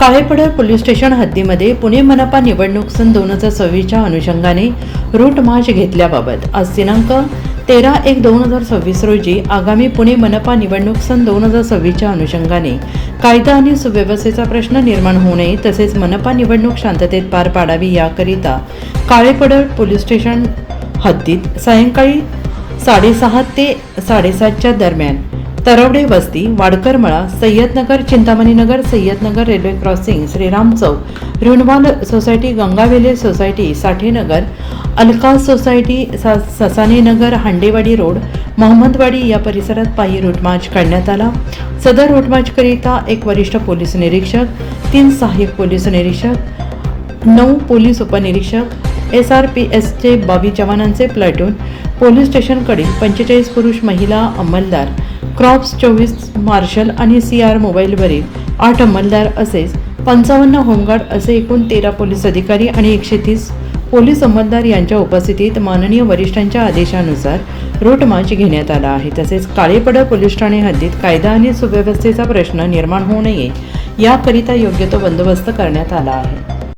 Kalepadal police station हद्दीमध्ये पुणे मनपा निवडणूक सन दोन हजार सव्वीसच्या अनुषंगाने रूट मार्च घेतल्याबाबत आज दिनांक तेरा एक दोन हजार सव्वीस रोजी आगामी पुणे मनपा निवडणूक सन दोन हजार सव्वीसच्या अनुषंगाने कायदा आणि सुव्यवस्थेचा प्रश्न निर्माण होऊ नये तसेच मनपा निवडणूक शांततेत पार पाडावी याकरिता काळेपडळ पोलीस स्टेशन हद्दीत सायंकाळी साडेसहा ते साडेसातच्या दरम्यान तरवडे वस्ती Wadkarmala Sayyadnagar Chintamaninagar Sayyadnagar railway crossing Shriram Chowk Rinwal society Gangavele society Sathenagar Alka society सा ससानेनगर हांडेवाडी रोड मोहम्मदवाडी या परिसरात पायी रूटमार्च काढण्यात आला. सदर रूटमार्चकरिता एक वरिष्ठ पोलीस निरीक्षक तीन सहाय्यक पोलीस निरीक्षक नऊ पोलीस उपनिरीक्षक एस आर पी एसचे बावीस जवानांचे प्लॅटून पोलीस स्टेशनकडील पंचेचाळीस पुरुष महिला अंमलदार क्रॉप्स चोवीस मार्शल आणि सी आर मोबाईलवरील आठ अंमलदार असेच पंचावन्न होमगार्ड असे एकूण तेरा पोलीस अधिकारी आणि एकशे तीस पोलीस अंमलदार यांच्या उपस्थितीत माननीय वरिष्ठांच्या आदेशानुसार रूट मार्च घेण्यात आला आहे. तसेच काळेपड पोलीस ठाणे हद्दीत कायदा आणि सुव्यवस्थेचा प्रश्न निर्माण होऊ नये याकरिता योग्य तो बंदोबस्त करण्यात आला आहे.